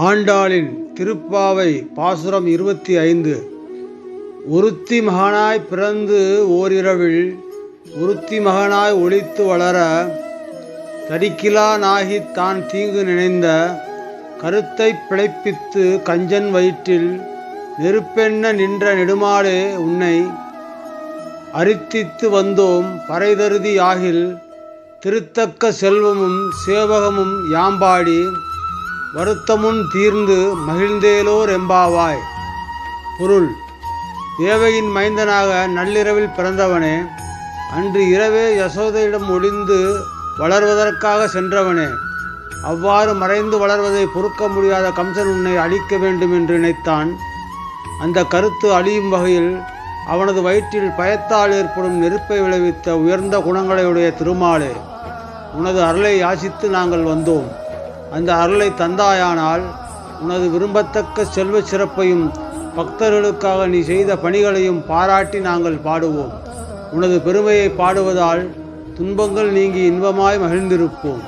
ஆண்டாளின் திருப்பாவை பாசுரம் இருபத்தி ஐந்து. ஒருத்தி மகனாய் பிறந்து ஓரிரவில் ஒருத்தி மகனாய் ஒளித்து வளர தடிக்கிலா நாகித் தான் தீங்கு நினைந்த கருத்தை பிழைப்பித்து கஞ்சன் வயிற்றில் நெருப்பெண்ண நின்ற நெடுமாளே உன்னை அரித்தித்து வந்தோம் பறைதருதி ஆகில் திருத்தக்க செல்வமும் சேவகமும் யாம்பாடி வருத்தமுன் தீர்ந்து மகிழ்ந்தேலோர் எம்பாவாய். பொருள் தேவையின் மைந்தனாக நள்ளிரவில் பிறந்தவனே அன்று இரவே யசோதையிடம் ஒளிந்து வளர்வதற்காக சென்றவனே அவ்வாறு மறைந்து வளர்வதை பொறுக்க முடியாத கம்சன் உன்னை அழிக்க வேண்டும் என்று நினைத்தான். அந்த கருத்து அழியும் வகையில் அவனது வயிற்றில் பயத்தால் ஏற்படும் நெருப்பை விளைவித்த உயர்ந்த குணங்களையுடைய திருமாலே உனது அருளை யாசித்து நாங்கள் வந்தோம். அந்த அருளை தந்தாயானால் உனது விரும்பத்தக்க செல்வ சிறப்பையும் பக்தர்களுக்காக நீ செய்த பணிகளையும் பாராட்டி நாங்கள் பாடுவோம். உனது பெருமையை பாடுவதால் துன்பங்கள் நீங்கி இன்பமாய் மகிழ்ந்திருப்போம்.